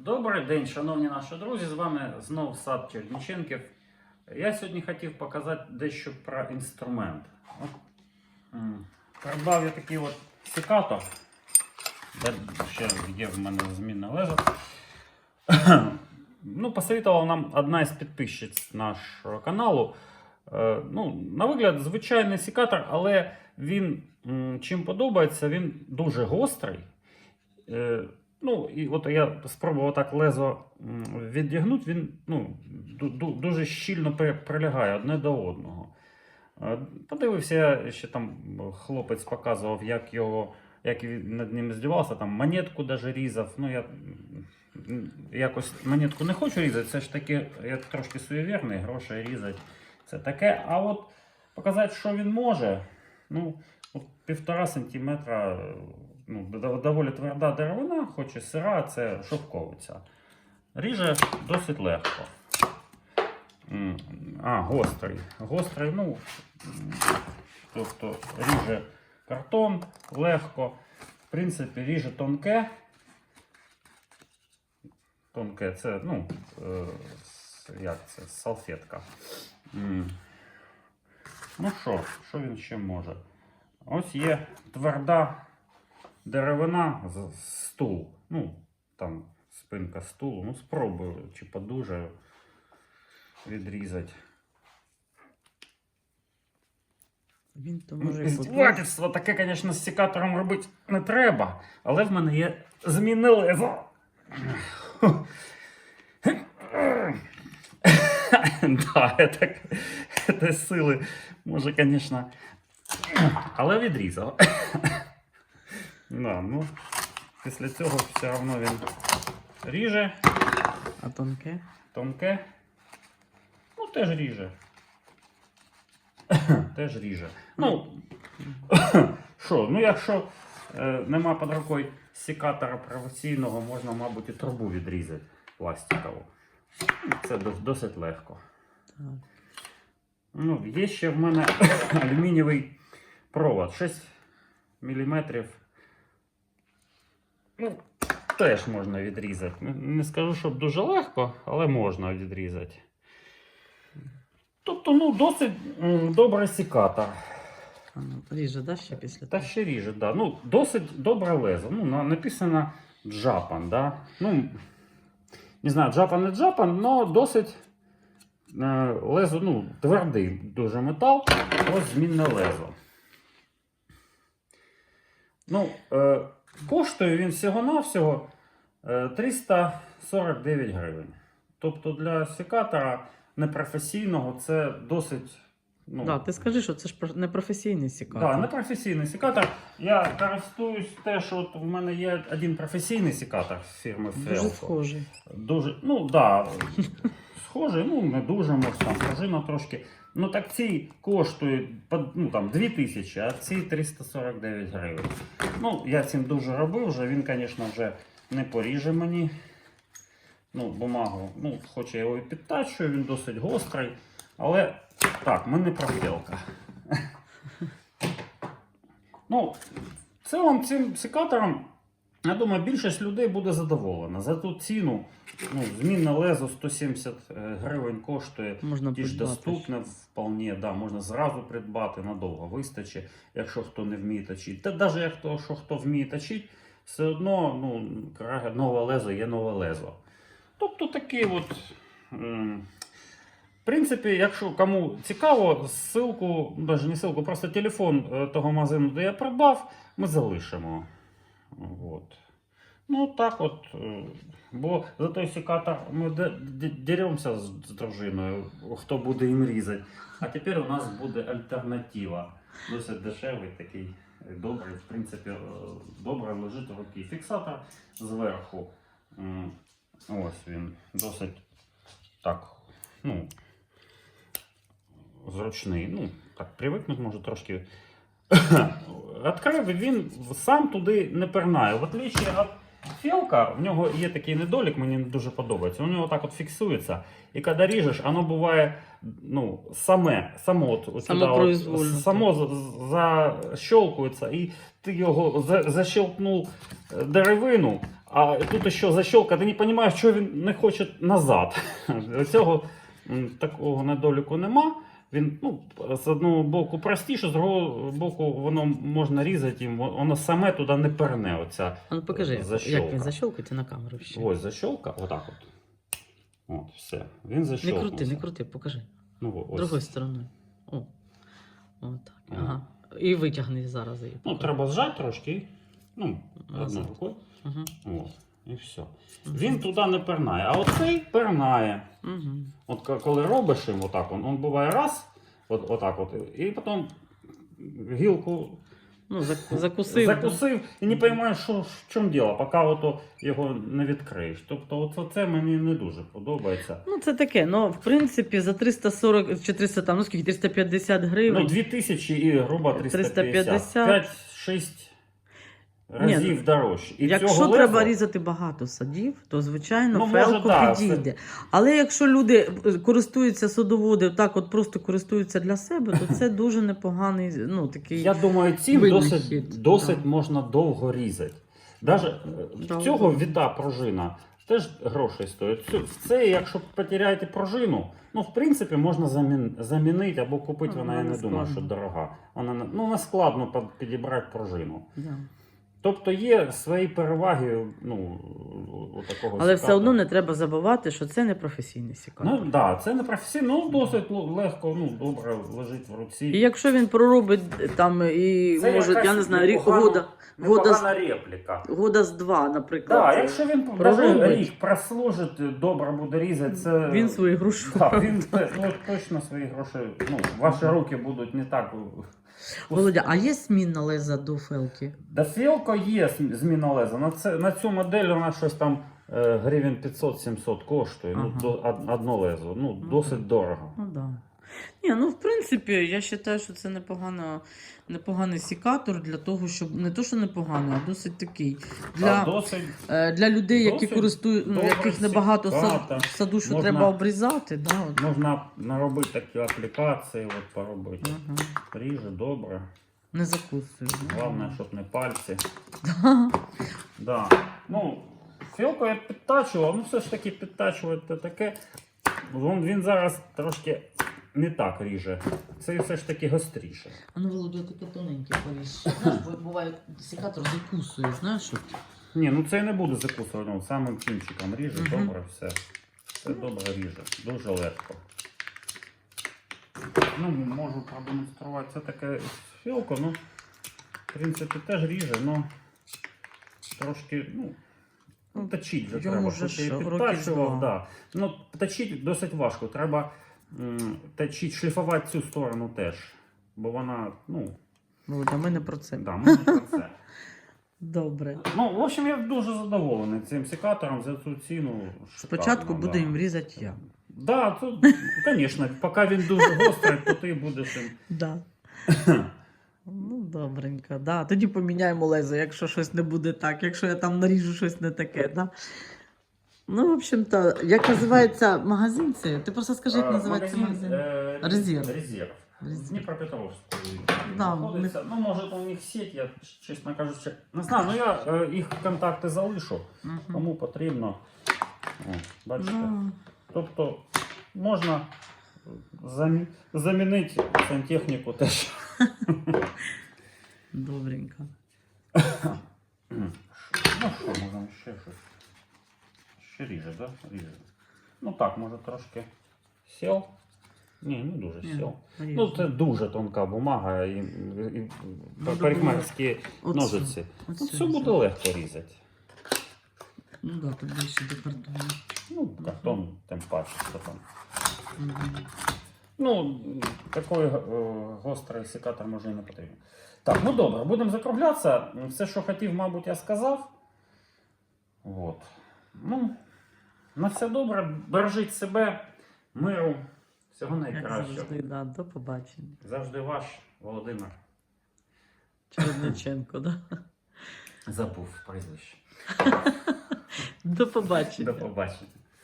Добрий день, шановні наші друзі. З вами знов сад Черніченків. Я сьогодні хотів показати дещо про інструмент. Придбав я такий от секатор. Ще є в мене змінне лезо. ну, посоветувала нам одна із підписчиць нашого каналу. Е, ну, на вигляд, звичайний секатор, але він чим подобається, він дуже гострий. Ну, і от я спробував так лезо віддягнути, він ну, ду- ду- дуже щільно прилягає одне до одного. Е, Подивився, ще там хлопець показував, як його, як він над ним здівався, там монетку даже різав. Ну, я якось монетку не хочу різати, це ж таки, я трошки суєвірний, гроші різати. Це таке. А от показати, що він може, ну, от півтора сантиметра, ну, доволі тверда деревина, хоч і сира, це шовковиця. Ріже досить легко. А, гострий. Гострий, ну, тобто ріже картон легко. В принципі, ріже тонке. Тонке, це, ну, е, як це, салфетка. Ну що, що він ще може? Ось є тверда деревина стул. Ну, там спинка стулу. Ну, спробую, чи подужаю відрізати. Він то Ну, може і. Здівательство таке, звісно, з секатором робити не треба, але в мене є змінне лезо. Да, это, это сили може, звісно. Але відрізав. Да, ну, після цього все одно він ріже, А тонке? тонке. Ну, теж ріже. Теж ріже. Ну, що, ну якщо е, нема під рукою секатора професійного, можна, мабуть, і трубу відрізати пластикову. Це досить легко. Так. Ну, є ще в мене алюмінієвий провод 6 мм. Ну, теж можна відрізати. Не- скажу, щоб дуже легко, але можна відрізати. Тобто, ну, досить м, добрий секатор. А ну, ріже, да, ще після Та ще ріже, да. Ну, досить добре лезо. Ну, написано Japan, да. Ну, не знаю, Japan не Japan, але досить е, лезо, ну, твердий дуже метал. Ось змінне лезо. Ну, е, коштує він всього-навсього е, 349 гривень. Тобто для секатора непрофесійного це досить. Ну, Да, ти скажи, що це ж про- не професійний. Да, не професійний секатор. Я користуюсь теж, от в мене є один професійний секатор фірми Дуже схожий. Дуже, ну да, схожий, ну не дуже, може там пружина трошки. Ну так ці коштують ну, там, 2000, а ці 349 гривень. Ну, я цим дуже робив, вже він, звісно, вже не поріже мені. Ну, бумагу, ну, хоч я його і підтачую, він досить гострий. Але так, ми не профілка. ну, в цілому цим секатором, я думаю, більшість людей буде задоволена. За ту ціну, ну, змінне лезо 170 гривень коштує. Можна Ті ж доступне вполне, да, можна зразу придбати надовго вистачить, якщо хто не вміє точити. Та навіть якщо що хто вміє точити, все одно ну, нове лезо є нове лезо. Тобто такий от. В принципі, якщо кому цікаво, ссылку, навіть не ссылку, просто телефон е, того магазину, де я придбав, ми залишимо. От. Ну, так от. е, Бо за той секатор ми де- де- деремося з, з дружиною, хто буде їм різати. А тепер у нас буде альтернатива. Досить дешевий такий, е, добрий, в принципі, е, добре лежить в руки. Фіксатор зверху. М, Ось він. Досить так. Ну, зручний. Ну, так, привикнути може трошки. Відкрив, і він сам туди не пернає. В отличие від філка, в нього є такий недолік, мені не дуже подобається. У нього так от фіксується. І коли ріжеш, воно буває ну, саме, само, от, от сюди от, само защелкується, і ти його за, защелкнув е, деревину, а А тут ще защелка, ти не розумієш, що він не хоче назад. Цього такого недоліку нема. Він ну, з одного боку простіше, з другого боку воно можна різати, і воно саме туди не перне. Оця А ну покажи, як він защолкається на камеру ще. Ось защолка, отак от. От, все. Він Не крути, не крути, покажи. Ну, ось. Другою стороною. О. Отак. Ага. Ага. І витягни зараз її. Ну, треба зжати трошки. Ну, Назад. одною рукою. Угу. От. І все. Він туди не пернає, а оцей пернає. Угу. От коли робиш отак, он, он буває раз, от, отак от, і потім гілку Ну, закусив. закусив і не розумієш, що, в чому діло, поки ото його не відкриєш. Тобто от це мені не дуже подобається. Ну, це таке. Ну, в принципі, за 340 чи 300 там, ну скільки, 350 гривень. Ну, 2000 і грубо 350. 350. 5-6 разів дорожче. І якщо цього треба леза- різати багато садів, то звичайно Ну, може, фелку да, підійде. Але якщо люди користуються садоводи, так от просто користуються для себе, то це дуже непоганий, ну такий. Я думаю, цим досить, досить да. можна довго різати. Даже е, Да, в цього да. віда пружина теж грошей стоїть. Цю- Це, якщо потеряєте пружину, ну, в принципі, можна замін, замінити або купити, Ну, вона я не не думаю, що дорога. Вона ну, не складно підібрати пружину. Да. Тобто є свої переваги ну, у такого Але все одно не треба забувати, що це не професійний сікатор. Ну так, да, це не професійно, ну досить легко, ну добре лежить в руці. І якщо він проробить е, там і Це може, я не знаю, рік года, года, з- репліка. года з два, наприклад. Так, це- якщо він проробить. рік прослужить, добре буде різати, це Він свої гроші. Так, він ну, точно свої гроші. Ну, ваші руки будуть не так. Володя, а є змінна леза до фелки? Да філка є зм- зміна леза. На, це, на цю модель вона щось там е, гривень 500-700 коштує. Ну, до, од- одно лезо. Ну, Ага. досить дорого. Ну да. Ні, ну в принципі, я вважаю, що це непогано, непоганий сікатор для того, щоб не то, що непоганий, а досить такий. Для, досить е, для людей, які досить користують, ну, добре яких небагато сад, сікатор. в саду, що Можна- треба обрізати. Да, от. можна наробити такі аплікації, от поробити. Ага. Ріже добре. Не закусую. Головне, щоб не пальці. Да. Да. Ну, філку я підтачував, ну все ж таки підтачувати таке. Він, він зараз трошки не так ріже. Це все ж таки гостріше. А ну, Володя, таке тоненьке поріж. Знаєш, бо- буває, секатор закусує, знаєш? От. Ні, ну це я не буду закусувати, ну, самим кінчиком ріже, Мгм. добре, все. Все добре ріже, дуже легко. Ну, можу продемонструвати. Це таке філка, ну, в принципі, теж ріже, ну трошки, ну. Ну, точить вже Йому треба, вже що, років підтачував, два. да. Ну, точить досить важко. Треба м, точить, шліфувати цю сторону теж. Бо вона, ну, Володя, ми не про це. да, ми не про це. Добре. Ну, в общем, я дуже задоволений цим секатором за цю ціну. Спочатку шикарно, буде да. їм різати я. Да, то, звісно, поки він дуже гострий, то ти будеш їм. Да. Ну, добренько, да. Тоді поміняємо лезо, якщо щось не буде так, якщо я там наріжу щось не таке, да. Ну, в общем-то, як називається магазин цей? Ти просто скажи, як Е, називається магазин. е, Резерв. Резерв. Резерв. Дніпропетровську Да, знаходиться. Ну, може, у них сеть, я, чесно кажучи, не знаю, ну я е, їх контакти залишу, Мгм. кому потрібно. О, бачите? Ну, Тобто можна замі- замінити сантехніку теж. добренько. Ну що, можемо ще щось. Ще ріже, так? Да? Ріже. Ну так, може трошки сіл. Ні, не дуже Ні, сіл. ріже. Ну, це дуже тонка бумага і, і парикмахерські Оце, ножиці. Ну, оце, все буде легко різати. Ну да, тут більше до картону. Ну, картон, тим паче, що там. Мгм. Ну, такий е, гострий секатор може і не потрібен. Так, ну добре, будемо закруглятися. Все, що хотів, мабуть, я сказав. От. Ну, на все добре. Бережіть себе, миру, всього Як найкращого. завжди, да, до побачення. Завжди ваш Володимир. Черниченко, да? Забув прізвище. До побачення. До побачення.